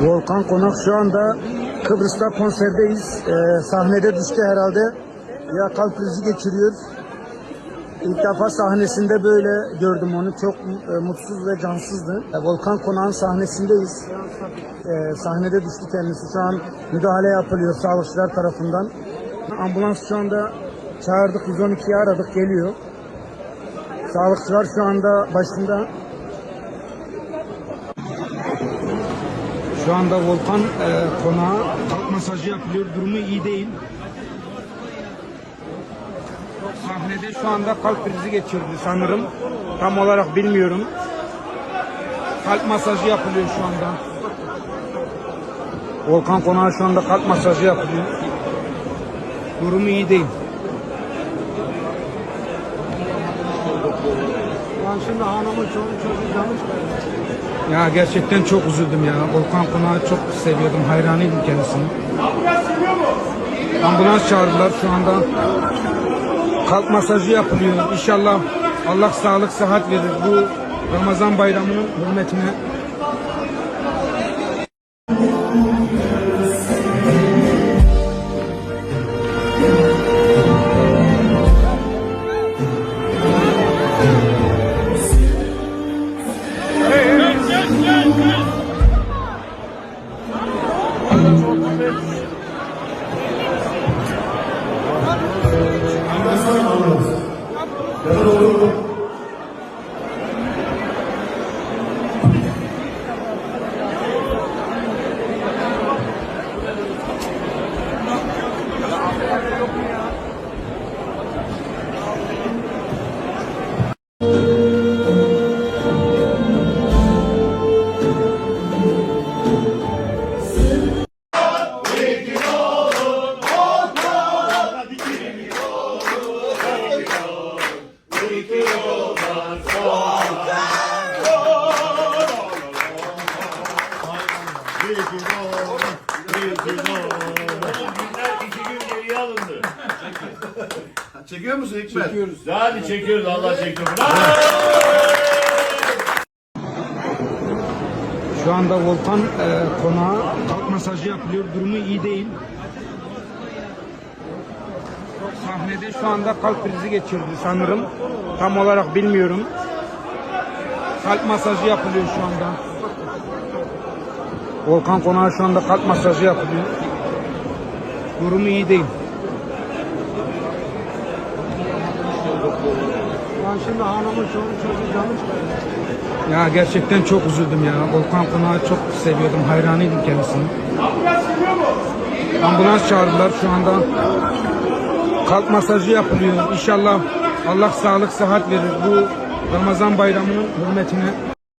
Volkan Konak şu anda Kıbrıs'ta konserdeyiz. Ee, sahnede düştü herhalde. Ya kalp krizi geçiriyor. İlk defa sahnesinde böyle gördüm onu. Çok e, mutsuz ve cansızdı. E, Volkan Konak'ın sahnesindeyiz. E, sahnede düştü kendisi. Şu an müdahale yapılıyor sağlıkçılar tarafından. Ambulans şu anda çağırdık. 112'yi aradık. Geliyor. Sağlıkçılar şu anda başında. Şu anda Volkan e, konağa kalp masajı yapılıyor. Durumu iyi değil. Sahnede şu anda kalp krizi geçirdi sanırım. Tam olarak bilmiyorum. Kalp masajı yapılıyor şu anda. Volkan konağa şu anda kalp masajı yapılıyor. Durumu iyi değil. Ben şimdi hanımı çoluk çocuğu canı. Ya gerçekten çok üzüldüm ya. Volkan Konak'ı çok seviyordum. Hayranıydım kendisine. Ambulans çağırdılar şu anda. Kalp masajı yapılıyor. İnşallah Allah sağlık sıhhat verir. Bu Ramazan bayramının hürmetine Günler iki gün geriye alındı. Çekiyor musun Hikmet? Çekiyoruz. Hadi çekiyoruz Allah çekiyor. Şu anda Volkan e, konağa kalp masajı yapılıyor. Durumu iyi değil. Sahnede şu anda kalp krizi geçirdi sanırım. Tam olarak bilmiyorum. Kalp masajı yapılıyor şu anda. Volkan konağa şu anda kalp masajı yapılıyor. Durumu iyi değil. Ben şimdi hanımı çoluk çocuğu canı. Ya gerçekten çok üzüldüm ya. Volkan Konak'ı çok seviyordum. Hayranıydım kendisine. Ambulans çağırdılar şu anda. Kalp masajı yapılıyor. İnşallah Allah sağlık sıhhat verir. Bu Ramazan bayramının hürmetine